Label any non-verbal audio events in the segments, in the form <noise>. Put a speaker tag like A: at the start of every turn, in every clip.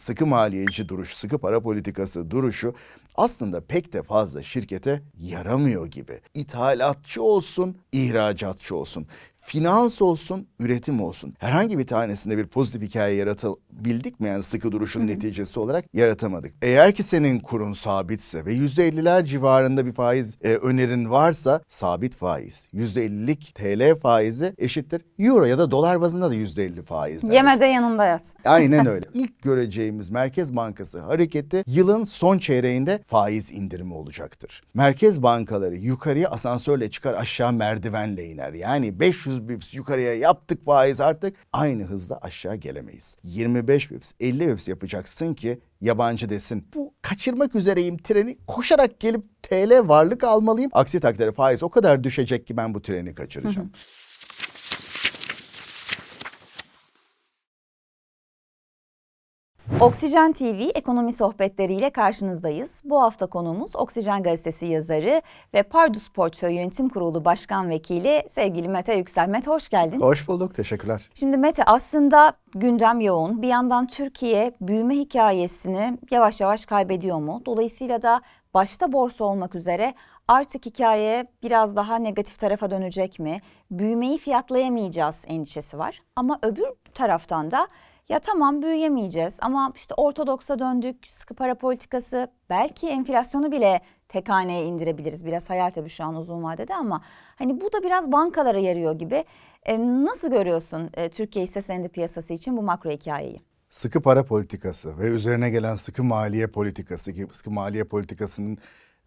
A: sıkı maliyeci duruş, sıkı para politikası duruşu aslında pek de fazla şirkete yaramıyor gibi. İthalatçı olsun, ihracatçı olsun, finans olsun, üretim olsun. Herhangi bir tanesinde bir pozitif hikaye yaratabildik mi? Yani sıkı duruşun neticesi olarak yaratamadık. Eğer ki senin kurun sabitse ve yüzde elliler civarında bir faiz e, önerin varsa sabit faiz. Yüzde ellilik TL faizi eşittir. Euro ya da dolar bazında da yüzde elli faiz.
B: Yeme de yanında yat. <laughs>
A: Aynen öyle. İlk göreceğimiz Merkez Bankası hareketi yılın son çeyreğinde faiz indirimi olacaktır. Merkez bankaları yukarıya asansörle çıkar aşağı merdivenle iner. Yani 500 bips yukarıya yaptık faiz artık aynı hızda aşağı gelemeyiz. 25 bips 50 bips yapacaksın ki yabancı desin. Bu kaçırmak üzereyim treni koşarak gelip TL varlık almalıyım. Aksi takdirde faiz o kadar düşecek ki ben bu treni kaçıracağım.
B: Oksijen TV ekonomi sohbetleriyle karşınızdayız. Bu hafta konuğumuz Oksijen Gazetesi yazarı ve Pardus Portföy Yönetim Kurulu Başkan Vekili sevgili Mete Yüksel. Mete hoş geldin.
A: Hoş bulduk. Teşekkürler.
B: Şimdi Mete aslında gündem yoğun. Bir yandan Türkiye büyüme hikayesini yavaş yavaş kaybediyor mu? Dolayısıyla da başta borsa olmak üzere artık hikaye biraz daha negatif tarafa dönecek mi? Büyümeyi fiyatlayamayacağız endişesi var. Ama öbür taraftan da ya tamam büyüyemeyeceğiz ama işte ortodoksa döndük, sıkı para politikası belki enflasyonu bile tek haneye indirebiliriz. Biraz hayal tabii şu an uzun vadede ama hani bu da biraz bankalara yarıyor gibi. E, nasıl görüyorsun e, Türkiye hisse senedi piyasası için bu makro hikayeyi?
A: sıkı para politikası ve üzerine gelen sıkı maliye politikası sıkı maliye politikasının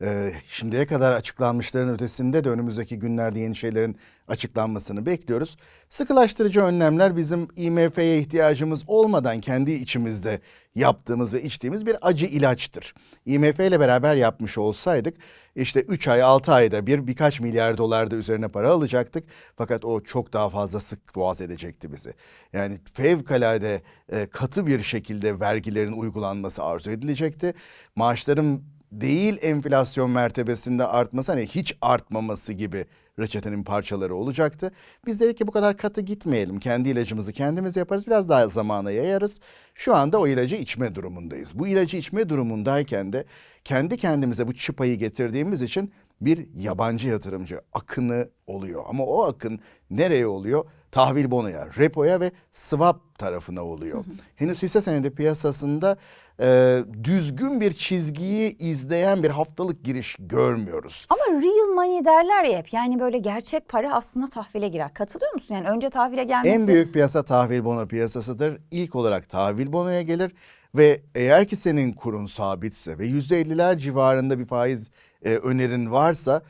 A: e, şimdiye kadar açıklanmışların ötesinde de önümüzdeki günlerde yeni şeylerin açıklanmasını bekliyoruz. Sıkılaştırıcı önlemler bizim IMF'ye ihtiyacımız olmadan kendi içimizde yaptığımız ve içtiğimiz bir acı ilaçtır. IMF ile beraber yapmış olsaydık işte 3 ay 6 ayda bir birkaç milyar dolar da üzerine para alacaktık. Fakat o çok daha fazla sık boğaz edecekti bizi. Yani fevkalade e, katı bir şekilde vergilerin uygulanması arzu edilecekti. Maaşların değil enflasyon mertebesinde artması hani hiç artmaması gibi reçetenin parçaları olacaktı. Biz dedik ki bu kadar katı gitmeyelim. Kendi ilacımızı kendimiz yaparız. Biraz daha zamana yayarız. Şu anda o ilacı içme durumundayız. Bu ilacı içme durumundayken de kendi kendimize bu çıpayı getirdiğimiz için bir yabancı yatırımcı akını oluyor. Ama o akın nereye oluyor? Tahvil bonoya, repoya ve swap tarafına oluyor. Henüz hisse senedi piyasasında e, düzgün bir çizgiyi izleyen bir haftalık giriş görmüyoruz.
B: Ama real money derler ya hep yani böyle gerçek para aslında tahvile girer. Katılıyor musun? Yani önce tahvile gelmesi.
A: En büyük piyasa tahvil bono piyasasıdır. İlk olarak tahvil bonoya gelir ve eğer ki senin kurun sabitse ve yüzde elliler civarında bir faiz e, önerin varsa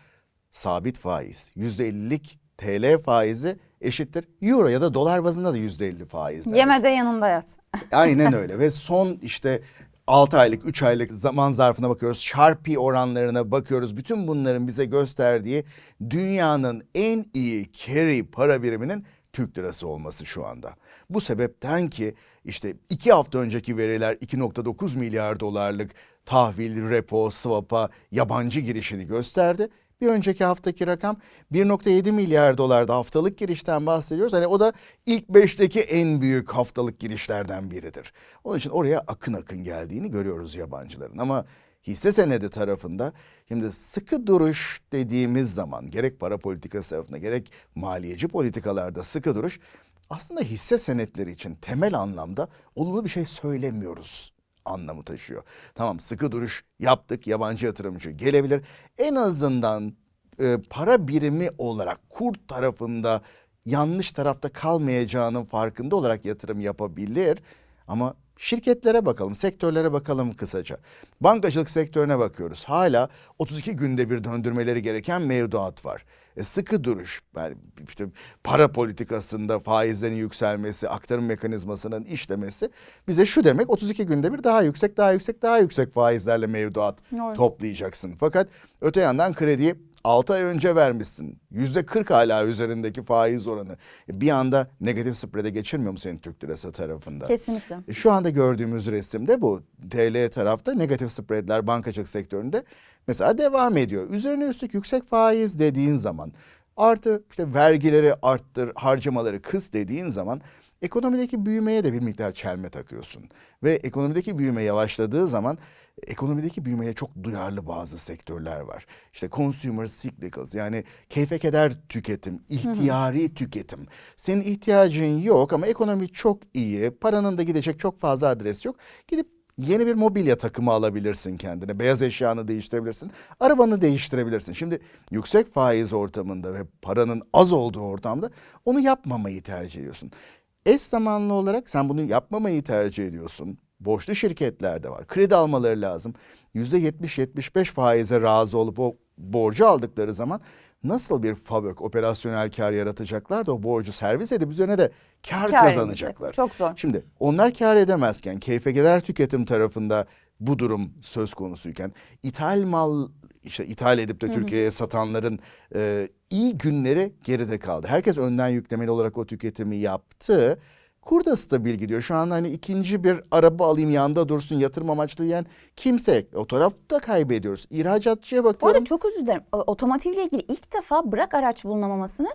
A: sabit faiz yüzde ellilik TL faizi eşittir. Euro ya da dolar bazında da yüzde elli faiz. demek.
B: Yeme de yanında yat. <laughs>
A: Aynen öyle ve son işte 6 aylık 3 aylık zaman zarfına bakıyoruz. Sharpie oranlarına bakıyoruz. Bütün bunların bize gösterdiği dünyanın en iyi carry para biriminin Türk lirası olması şu anda. Bu sebepten ki işte iki hafta önceki veriler 2.9 milyar dolarlık tahvil, repo, swap'a yabancı girişini gösterdi. Bir önceki haftaki rakam 1.7 milyar dolarda haftalık girişten bahsediyoruz. Hani o da ilk beşteki en büyük haftalık girişlerden biridir. Onun için oraya akın akın geldiğini görüyoruz yabancıların. Ama hisse senedi tarafında şimdi sıkı duruş dediğimiz zaman gerek para politikası tarafında gerek maliyeci politikalarda sıkı duruş aslında hisse senetleri için temel anlamda olumlu bir şey söylemiyoruz anlamı taşıyor. Tamam sıkı duruş yaptık yabancı yatırımcı gelebilir. En azından e, para birimi olarak kur tarafında yanlış tarafta kalmayacağının farkında olarak yatırım yapabilir. Ama şirketlere bakalım, sektörlere bakalım kısaca. Bankacılık sektörüne bakıyoruz. Hala 32 günde bir döndürmeleri gereken mevduat var. E, sıkı duruş, yani işte para politikasında faizlerin yükselmesi, aktarım mekanizmasının işlemesi bize şu demek 32 günde bir daha yüksek, daha yüksek, daha yüksek faizlerle mevduat
B: Doğru.
A: toplayacaksın. Fakat öte yandan krediyi 6 ay önce vermişsin. Yüzde 40 hala üzerindeki faiz oranı. Bir anda negatif spread'e geçirmiyor mu senin Türk lirası tarafında?
B: Kesinlikle.
A: E, Şu anda gördüğümüz resimde bu. TL tarafta negatif spreadler bankacılık sektöründe mesela devam ediyor. Üzerine üstlük yüksek faiz dediğin zaman artı işte vergileri arttır, harcamaları kıs dediğin zaman ekonomideki büyümeye de bir miktar çelme takıyorsun. Ve ekonomideki büyüme yavaşladığı zaman ekonomideki büyümeye çok duyarlı bazı sektörler var. İşte consumer cyclicals yani keyfe keder tüketim, ihtiyari tüketim. Senin ihtiyacın yok ama ekonomi çok iyi, paranın da gidecek çok fazla adres yok. Gidip yeni bir mobilya takımı alabilirsin kendine. Beyaz eşyanı değiştirebilirsin. Arabanı değiştirebilirsin. Şimdi yüksek faiz ortamında ve paranın az olduğu ortamda onu yapmamayı tercih ediyorsun. Eş zamanlı olarak sen bunu yapmamayı tercih ediyorsun. Borçlu şirketler de var. Kredi almaları lazım. Yüzde 70-75 faize razı olup o borcu aldıkları zaman nasıl bir fabrik operasyonel kar yaratacaklar da o borcu servis edip üzerine de kar,
B: Kar
A: kazanacaklar.
B: edecek. Çok zor.
A: Şimdi onlar kar edemezken gider tüketim tarafında bu durum söz konusuyken ithal mal işte ithal edip de Türkiye'ye satanların e, iyi günleri geride kaldı. Herkes önden yüklemeli olarak o tüketimi yaptı. Kur da stabil gidiyor. Şu an hani ikinci bir araba alayım yanında dursun yatırım amaçlı diyen kimse. O tarafta kaybediyoruz. İhracatçıya
B: Bu
A: bakıyorum.
B: arada çok özür dilerim. Otomotivle ilgili ilk defa bırak araç bulunamamasını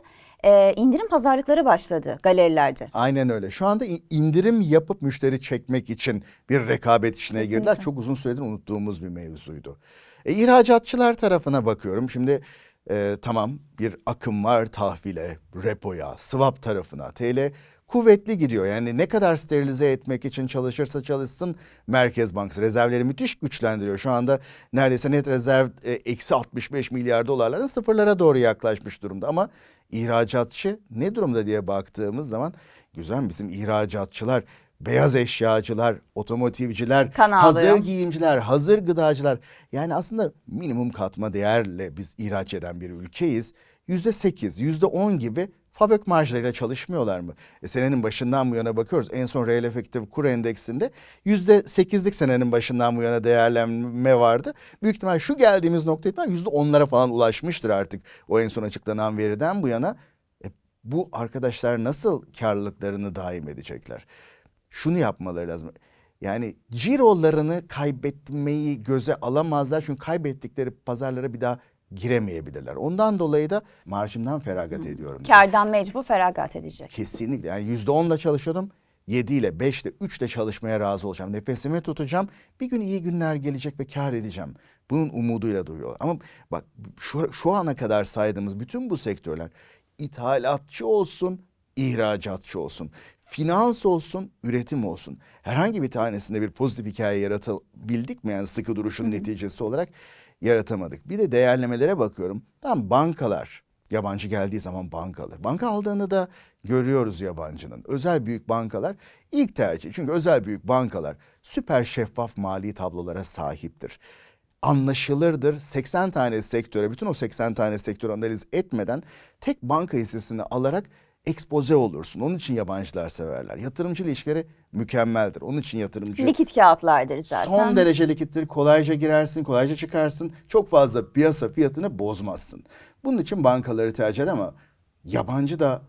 B: e, indirim pazarlıkları başladı galerilerde.
A: Aynen öyle. Şu anda indirim yapıp müşteri çekmek için bir rekabet içine girdiler.
B: Kesinlikle.
A: Çok uzun süredir unuttuğumuz bir mevzuydu. E, ihracatçılar tarafına bakıyorum. Şimdi e, tamam bir akım var tahvile, repoya, swap tarafına. TL kuvvetli gidiyor. Yani ne kadar sterilize etmek için çalışırsa çalışsın Merkez Bankası rezervleri müthiş güçlendiriyor. Şu anda neredeyse net rezerv e, eksi 65 milyar dolarların sıfırlara doğru yaklaşmış durumda. Ama ihracatçı ne durumda diye baktığımız zaman güzel bizim ihracatçılar, beyaz eşyacılar, otomotivciler,
B: Kan
A: hazır
B: ağlıyor.
A: giyimciler, hazır gıdacılar. Yani aslında minimum katma değerle biz ihraç eden bir ülkeyiz. Yüzde sekiz, yüzde on gibi fabrik marjlarıyla çalışmıyorlar mı? E, senenin başından bu yana bakıyoruz. En son reel efektif kur endeksinde yüzde sekizlik senenin başından bu yana değerlenme vardı. Büyük ihtimal şu geldiğimiz nokta yüzde onlara falan ulaşmıştır artık o en son açıklanan veriden bu yana. E, bu arkadaşlar nasıl karlılıklarını daim edecekler? Şunu yapmaları lazım. Yani cirolarını kaybetmeyi göze alamazlar. Çünkü kaybettikleri pazarlara bir daha giremeyebilirler. Ondan dolayı da marjımdan feragat ediyorum.
B: Kardan mecbur feragat edecek.
A: Kesinlikle. Yani yüzde onla çalışıyordum. Yedi ile, beşle, üçle çalışmaya razı olacağım. Nefesimi tutacağım. Bir gün iyi günler gelecek ve kar edeceğim. Bunun umuduyla duruyor. Ama bak şu, şu ana kadar saydığımız bütün bu sektörler ithalatçı olsun, ihracatçı olsun, finans olsun, üretim olsun. Herhangi bir tanesinde bir pozitif hikaye yaratabildik mi? Yani sıkı duruşun neticesi olarak yaratamadık. Bir de değerlemelere bakıyorum. Tam bankalar, yabancı geldiği zaman banka alır. Banka aldığını da görüyoruz yabancının. Özel büyük bankalar ilk tercih. Çünkü özel büyük bankalar süper şeffaf mali tablolara sahiptir anlaşılırdır. 80 tane sektöre, bütün o 80 tane sektörü analiz etmeden tek banka hissesini alarak ekspoze olursun. Onun için yabancılar severler. Yatırımcı ilişkileri mükemmeldir. Onun için yatırımcı
B: Likit kağıtlardır zaten.
A: son derece likittir. Kolayca girersin, kolayca çıkarsın. Çok fazla piyasa fiyatını bozmazsın. Bunun için bankaları tercih eder ama yabancı da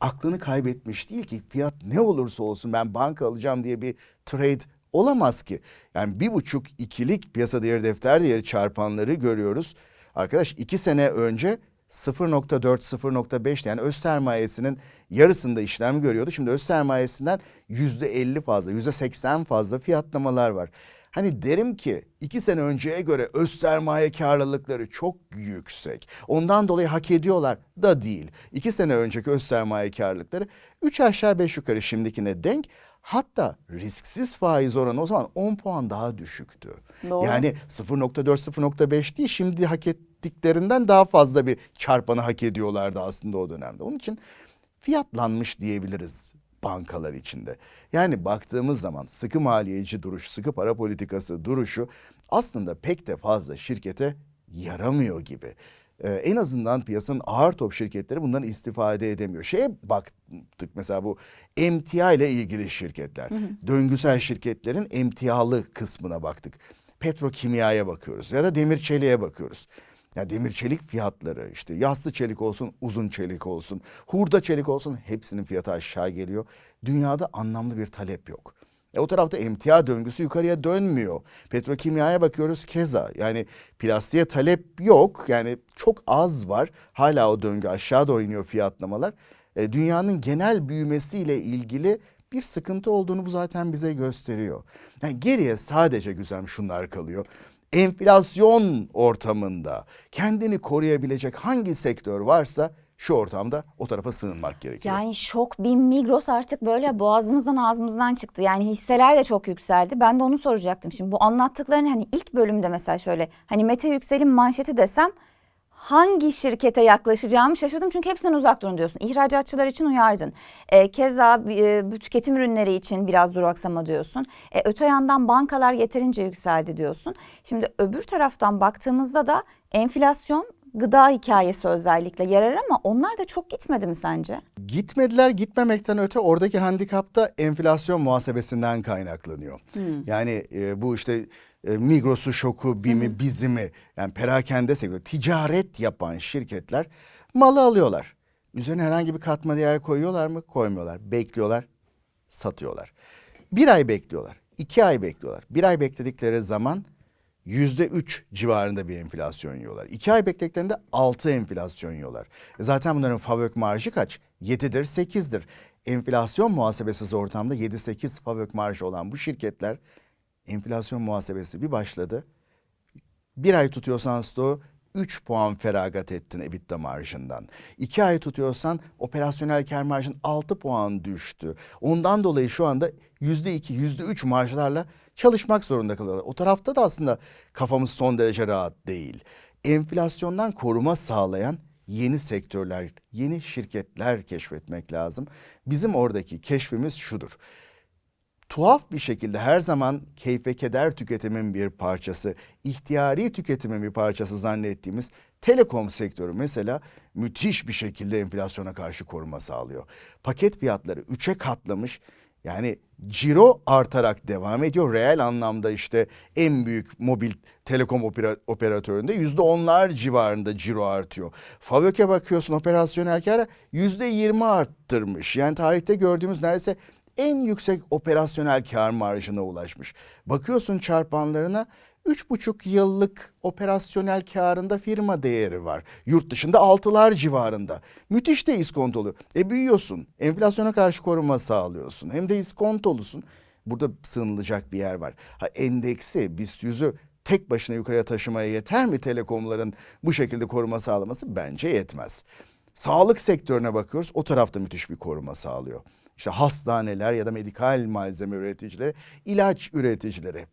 A: aklını kaybetmiş değil ki fiyat ne olursa olsun ben banka alacağım diye bir trade olamaz ki. Yani bir buçuk ikilik piyasa değeri defter değeri çarpanları görüyoruz. Arkadaş iki sene önce 0.4 0.5 yani öz sermayesinin yarısında işlem görüyordu. Şimdi öz sermayesinden yüzde 50 fazla, yüzde 80 fazla fiyatlamalar var. Hani derim ki iki sene önceye göre öz sermaye karlılıkları çok yüksek. Ondan dolayı hak ediyorlar da değil. İki sene önceki öz sermaye karlılıkları üç aşağı beş yukarı şimdikine denk. Hatta risksiz faiz oranı o zaman 10 puan daha düşüktü.
B: Doğru.
A: Yani 0.4 0.5 değil şimdi hak ettiklerinden daha fazla bir çarpanı hak ediyorlardı aslında o dönemde. Onun için fiyatlanmış diyebiliriz bankalar içinde. Yani baktığımız zaman sıkı maliyeci duruş, sıkı para politikası duruşu aslında pek de fazla şirkete yaramıyor gibi. Ee, en azından piyasanın ağır top şirketleri bundan istifade edemiyor. Şeye baktık mesela bu emtia ile ilgili şirketler. Döngüsel şirketlerin emtialı kısmına baktık. Petrokimyaya bakıyoruz ya da demir çeliğe bakıyoruz. Ya demir çelik fiyatları işte yassı çelik olsun, uzun çelik olsun, hurda çelik olsun hepsinin fiyatı aşağı geliyor. Dünyada anlamlı bir talep yok. E o tarafta emtia döngüsü yukarıya dönmüyor. Petrokimyaya bakıyoruz keza. Yani plastiğe talep yok. Yani çok az var. Hala o döngü aşağı doğru iniyor fiyatlamalar. e, dünyanın genel büyümesiyle ilgili bir sıkıntı olduğunu bu zaten bize gösteriyor. Yani geriye sadece güzel şunlar kalıyor. Enflasyon ortamında kendini koruyabilecek hangi sektör varsa şu ortamda o tarafa sığınmak gerekiyor.
B: Yani şok bin Migros artık böyle boğazımızdan ağzımızdan çıktı. Yani hisseler de çok yükseldi. Ben de onu soracaktım. Şimdi bu anlattıkların hani ilk bölümde mesela şöyle hani Mete Yüksel'in manşeti desem hangi şirkete yaklaşacağımı şaşırdım. Çünkü hepsinden uzak durun diyorsun. İhracatçılar için uyardın. E, keza e, tüketim ürünleri için biraz duraksama diyorsun. E, öte yandan bankalar yeterince yükseldi diyorsun. Şimdi öbür taraftan baktığımızda da enflasyon gıda hikayesi özellikle yarar ama onlar da çok gitmedi mi sence?
A: Gitmediler gitmemekten öte oradaki handikap da enflasyon muhasebesinden kaynaklanıyor. Yani e, bu işte e, Migros'u, Şok'u, BİM'i, Bizim'i yani perakende sektörü ticaret yapan şirketler malı alıyorlar. Üzerine herhangi bir katma değer koyuyorlar mı? Koymuyorlar. Bekliyorlar, satıyorlar. Bir ay bekliyorlar, iki ay bekliyorlar. Bir ay bekledikleri zaman yüzde üç civarında bir enflasyon yiyorlar. İki ay beklediklerinde altı enflasyon yiyorlar. E Zaten bunların fabrik marjı kaç? Yedidir, sekizdir. Enflasyon muhasebesiz ortamda yedi sekiz fabrik marjı olan bu şirketler enflasyon muhasebesi bir başladı. Bir ay tutuyorsan stoğu 3 puan feragat ettin EBITDA marjından. 2 ay tutuyorsan operasyonel kar marjın 6 puan düştü. Ondan dolayı şu anda %2, %3 marjlarla çalışmak zorunda kalıyorlar. O tarafta da aslında kafamız son derece rahat değil. Enflasyondan koruma sağlayan yeni sektörler, yeni şirketler keşfetmek lazım. Bizim oradaki keşfimiz şudur tuhaf bir şekilde her zaman keyif ve keder tüketimin bir parçası, ihtiyari tüketimin bir parçası zannettiğimiz telekom sektörü mesela müthiş bir şekilde enflasyona karşı koruma sağlıyor. Paket fiyatları üçe katlamış. Yani ciro artarak devam ediyor. Reel anlamda işte en büyük mobil telekom opera- operatöründe yüzde onlar civarında ciro artıyor. Favöke bakıyorsun operasyonel kâra yüzde yirmi arttırmış. Yani tarihte gördüğümüz neredeyse en yüksek operasyonel kar marjına ulaşmış. Bakıyorsun çarpanlarına üç buçuk yıllık operasyonel karında firma değeri var. Yurt dışında altılar civarında. Müthiş de iskontolu. E büyüyorsun. Enflasyona karşı koruma sağlıyorsun. Hem de iskontolusun. Burada sığınılacak bir yer var. Ha endeksi BIST yüzü tek başına yukarıya taşımaya yeter mi telekomların bu şekilde koruma sağlaması? Bence yetmez. Sağlık sektörüne bakıyoruz. O tarafta müthiş bir koruma sağlıyor. İşte hastaneler ya da medikal malzeme üreticileri, ilaç üreticileri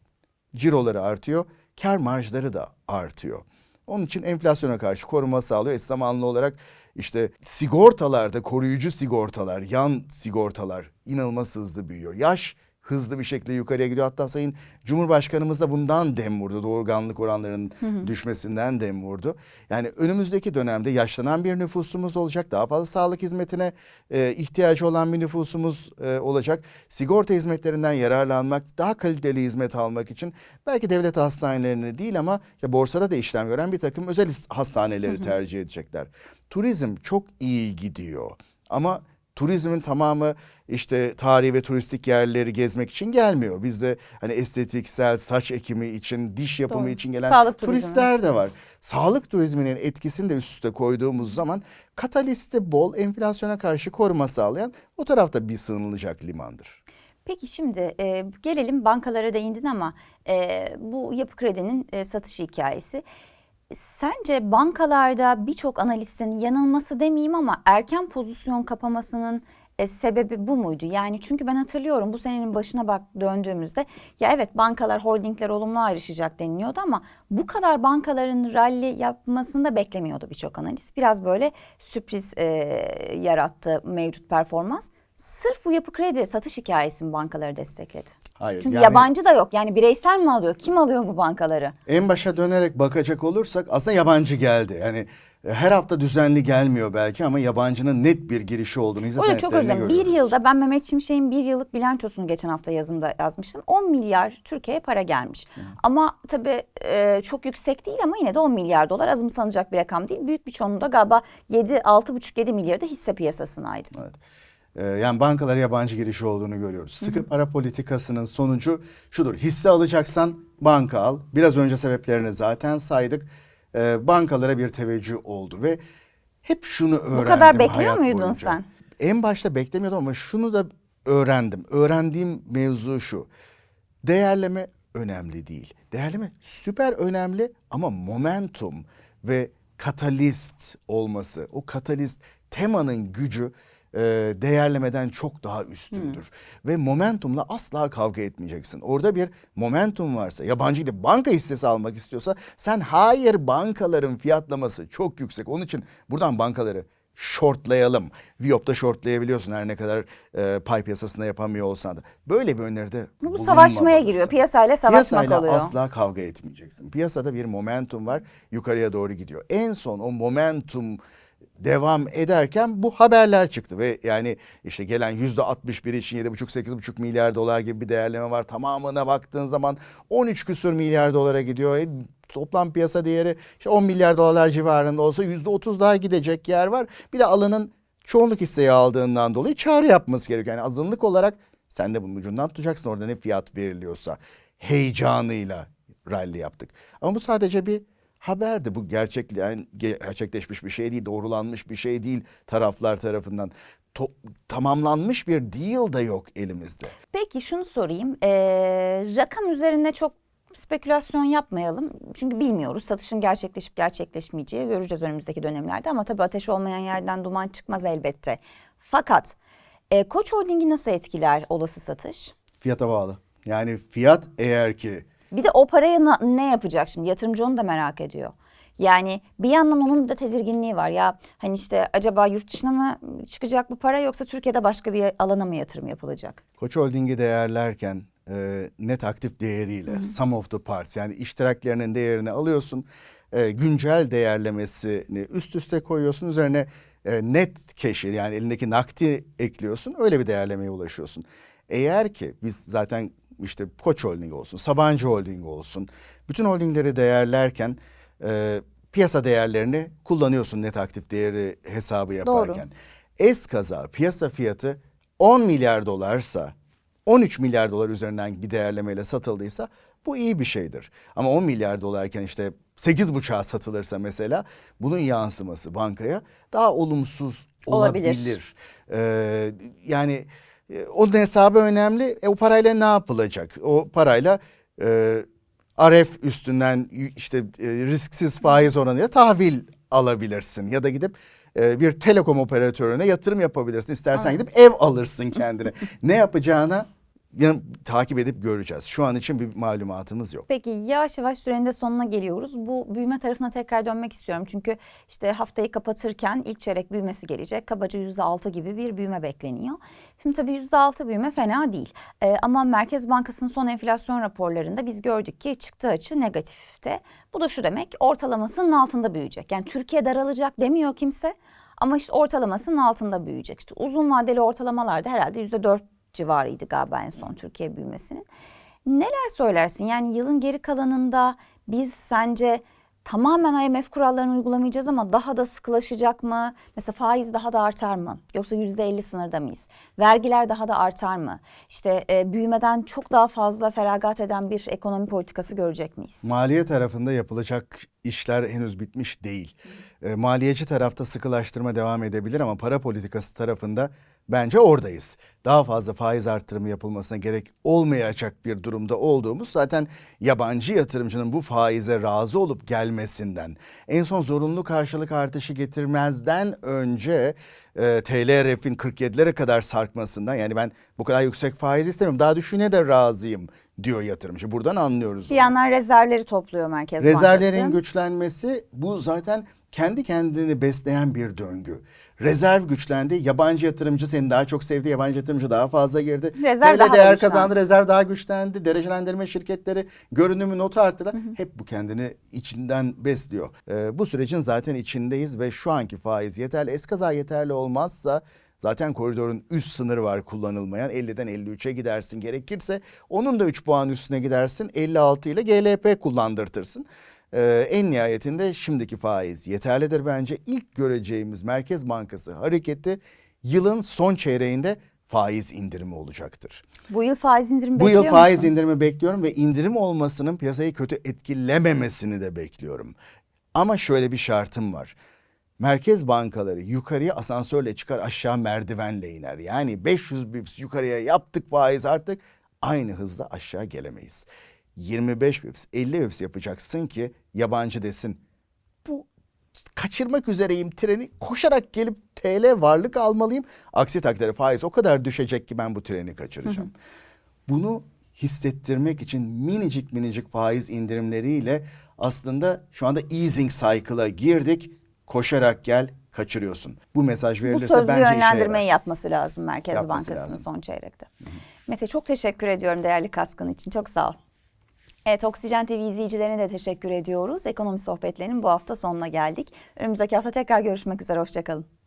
A: ciroları artıyor, kar marjları da artıyor. Onun için enflasyona karşı koruma sağlıyor. Eş zamanlı olarak işte sigortalarda koruyucu sigortalar, yan sigortalar inanılmaz hızlı büyüyor. Yaş hızlı bir şekilde yukarıya gidiyor. Hatta Sayın Cumhurbaşkanımız da bundan dem vurdu. Doğurganlık oranlarının düşmesinden dem vurdu. Yani önümüzdeki dönemde yaşlanan bir nüfusumuz olacak. Daha fazla sağlık hizmetine e, ihtiyacı olan bir nüfusumuz e, olacak. Sigorta hizmetlerinden yararlanmak, daha kaliteli hizmet almak için belki devlet hastanelerini değil ama işte borsada da işlem gören bir takım özel hastaneleri tercih edecekler. Turizm çok iyi gidiyor ama turizmin tamamı işte tarihi ve turistik yerleri gezmek için gelmiyor. Bizde hani estetiksel saç ekimi için, diş yapımı
B: Doğru.
A: için gelen
B: Sağlık turizmi.
A: turistler de var. Sağlık turizminin etkisini de üst üste koyduğumuz zaman katalisti bol enflasyona karşı koruma sağlayan o tarafta bir sığınılacak limandır.
B: Peki şimdi e, gelelim bankalara değindin ama e, bu yapı kredinin e, satış hikayesi. Sence bankalarda birçok analistin yanılması demeyeyim ama erken pozisyon kapamasının e, sebebi bu muydu? Yani çünkü ben hatırlıyorum bu senenin başına bak döndüğümüzde ya evet bankalar holdingler olumlu ayrışacak deniliyordu ama bu kadar bankaların rally yapmasını da beklemiyordu birçok analist. Biraz böyle sürpriz e, yarattı mevcut performans. Sırf bu yapı kredi satış hikayesi mi bankaları destekledi?
A: Hayır.
B: Çünkü
A: yani
B: yabancı da yok. Yani bireysel mi alıyor? Kim alıyor bu bankaları?
A: en başa dönerek bakacak olursak aslında yabancı geldi. Yani e, her hafta düzenli gelmiyor belki ama yabancının net bir girişi olduğunu hisse senetlerine
B: dilerim. Bir
A: görüyoruz.
B: yılda ben Mehmet Şimşek'in bir yıllık bilançosunu geçen hafta yazımda yazmıştım. 10 milyar Türkiye'ye para gelmiş. Ama tabii e, çok yüksek değil ama yine de 10 milyar dolar azımsanacak bir rakam değil. Büyük bir çoğunluğu da galiba 7, 6,5-7 milyarı da hisse piyasasındaydı.
A: Evet. Ee, yani bankalara yabancı girişi olduğunu görüyoruz. Sıkı para politikasının sonucu şudur. Hisse alacaksan banka al. Biraz önce sebeplerini zaten saydık. Ee, bankalara bir teveccüh oldu ve hep şunu öğrendim
B: kadar bekliyor muydun
A: boyunca.
B: sen?
A: en başta beklemiyordum ama şunu da öğrendim. Öğrendiğim mevzu şu. Değerleme önemli değil. Değerleme süper önemli ama momentum ve katalist olması, o katalist temanın gücü e, değerlemeden çok daha üstündür. Ve momentumla asla kavga etmeyeceksin. Orada bir momentum varsa, yabancı gidip banka hissesi almak istiyorsa sen hayır bankaların fiyatlaması çok yüksek. Onun için buradan bankaları shortlayalım. Viyop'ta shortlayabiliyorsun her ne kadar e, pay piyasasında yapamıyor olsan da. Böyle bir öneride
B: Bu savaşmaya giriyor. Piyasayla savaşmak
A: Piyasayla
B: oluyor.
A: asla kavga etmeyeceksin. Piyasada bir momentum var yukarıya doğru gidiyor. En son o momentum devam ederken bu haberler çıktı ve yani işte gelen yüzde 61 için 7,5-8,5 milyar dolar gibi bir değerleme var. Tamamına baktığın zaman 13 küsur milyar dolara gidiyor. E, toplam piyasa değeri işte 10 milyar dolarlar civarında olsa yüzde 30 daha gidecek yer var. Bir de alanın çoğunluk hisseyi aldığından dolayı çağrı yapması gerekiyor. Yani azınlık olarak sen de bunun ucundan tutacaksın orada ne fiyat veriliyorsa heyecanıyla rally yaptık. Ama bu sadece bir haberdi. Bu gerçek, yani gerçekleşmiş bir şey değil, doğrulanmış bir şey değil taraflar tarafından. To- tamamlanmış bir deal da yok elimizde.
B: Peki şunu sorayım. Ee, rakam üzerine çok spekülasyon yapmayalım. Çünkü bilmiyoruz. Satışın gerçekleşip gerçekleşmeyeceği göreceğiz önümüzdeki dönemlerde. Ama tabii ateş olmayan yerden duman çıkmaz elbette. Fakat e, Koç Holding'i nasıl etkiler olası satış?
A: Fiyata bağlı. Yani fiyat eğer ki
B: Bir de o paraya na- ne yapacak şimdi? Yatırımcı onu da merak ediyor. Yani bir yandan onun da tedirginliği var. Ya hani işte acaba yurt dışına mı çıkacak bu para yoksa Türkiye'de başka bir alana mı yatırım yapılacak?
A: Koç Holding'i değerlerken e, net aktif değeriyle sum of the parts yani iştiraklerinin değerini alıyorsun. E, güncel değerlemesini üst üste koyuyorsun. Üzerine e, net cash'i yani elindeki nakdi ekliyorsun. Öyle bir değerlemeye ulaşıyorsun. Eğer ki biz zaten işte Koç Holding olsun, Sabancı Holding olsun bütün holdingleri değerlerken e, piyasa değerlerini kullanıyorsun net aktif değeri hesabı yaparken. Eskaza piyasa fiyatı 10 milyar dolarsa 13 milyar dolar üzerinden bir değerlemeyle satıldıysa bu iyi bir şeydir. Ama 10 milyar dolarken işte 8,5'a satılırsa mesela bunun yansıması bankaya daha olumsuz
B: Olabilir.
A: olabilir. Ee, yani e, onun hesabı önemli. E, o parayla ne yapılacak? O parayla e, RF üstünden işte e, risksiz faiz oranıyla tahvil alabilirsin ya da gidip e, bir telekom operatörüne yatırım yapabilirsin. İstersen gidip ev alırsın kendine. ne yapacağına ya, takip edip göreceğiz. Şu an için bir malumatımız yok.
B: Peki yavaş yavaş sürenin sonuna geliyoruz. Bu büyüme tarafına tekrar dönmek istiyorum. Çünkü işte haftayı kapatırken ilk çeyrek büyümesi gelecek. Kabaca yüzde altı gibi bir büyüme bekleniyor. Şimdi tabii yüzde altı büyüme fena değil. Ee, ama Merkez Bankası'nın son enflasyon raporlarında biz gördük ki çıktı açı negatifte. Bu da şu demek ortalamasının altında büyüyecek. Yani Türkiye daralacak demiyor kimse. Ama işte ortalamasının altında büyüyecek. İşte uzun vadeli ortalamalarda herhalde yüzde dört civarıydı galiba en son Türkiye büyümesinin. Neler söylersin? Yani yılın geri kalanında biz sence tamamen IMF kurallarını uygulamayacağız ama daha da sıkılaşacak mı? Mesela faiz daha da artar mı? Yoksa yüzde elli sınırda mıyız? Vergiler daha da artar mı? İşte e, büyümeden çok daha fazla feragat eden bir ekonomi politikası görecek miyiz?
A: Maliye tarafında yapılacak işler henüz bitmiş değil. E, maliyeci tarafta sıkılaştırma devam edebilir ama para politikası tarafında bence oradayız. Daha fazla faiz artırımı yapılmasına gerek olmayacak bir durumda olduğumuz zaten yabancı yatırımcının bu faize razı olup gelmesinden en son zorunlu karşılık artışı getirmezden önce e, TL refin 47'lere kadar sarkmasından yani ben bu kadar yüksek faiz istemiyorum daha düşüğüne de razıyım diyor yatırımcı. Buradan anlıyoruz.
B: Bir
A: onu.
B: yandan rezervleri topluyor Merkez
A: Rezervlerin
B: Bankası.
A: güçlenmesi bu zaten kendi kendini besleyen bir döngü. Rezerv güçlendi. Yabancı yatırımcı seni daha çok sevdi. Yabancı yatırımcı daha fazla girdi.
B: Rezerv
A: TL
B: daha da
A: değer
B: güçlendi.
A: kazandı. Rezerv daha güçlendi. Derecelendirme şirketleri görünümü notu arttılar. Hep bu kendini içinden besliyor. Ee, bu sürecin zaten içindeyiz ve şu anki faiz yeterli. Eskaza yeterli olmazsa Zaten koridorun üst sınırı var kullanılmayan. 50'den 53'e gidersin gerekirse. Onun da 3 puan üstüne gidersin. 56 ile GLP kullandırtırsın. Ee, en nihayetinde şimdiki faiz yeterlidir bence. İlk göreceğimiz Merkez Bankası hareketi yılın son çeyreğinde faiz indirimi olacaktır.
B: Bu yıl faiz indirimi
A: Bu yıl faiz
B: musun?
A: indirimi bekliyorum ve indirim olmasının piyasayı kötü etkilememesini de bekliyorum. Ama şöyle bir şartım var. merkez bankaları yukarıya asansörle çıkar aşağı merdivenle iner. Yani 500 bips yukarıya yaptık faiz artık aynı hızda aşağı gelemeyiz. 25 bips 50 bips yapacaksın ki yabancı desin bu kaçırmak üzereyim treni koşarak gelip TL varlık almalıyım. Aksi takdirde faiz o kadar düşecek ki ben bu treni kaçıracağım. Bunu hissettirmek için minicik minicik faiz indirimleriyle aslında şu anda easing cycle'a girdik. Koşarak gel kaçırıyorsun. Bu mesaj
B: Bu
A: verilirse
B: sözlü
A: bence
B: yönlendirmeyi yapması lazım Merkez
A: Yapması
B: Bankası'nın
A: lazım.
B: son çeyrekte. Mete çok teşekkür ediyorum değerli katkın için. Çok sağ ol. Evet Oksijen TV izleyicilerine de teşekkür ediyoruz. Ekonomi sohbetlerinin bu hafta sonuna geldik. Önümüzdeki hafta tekrar görüşmek üzere. Hoşçakalın.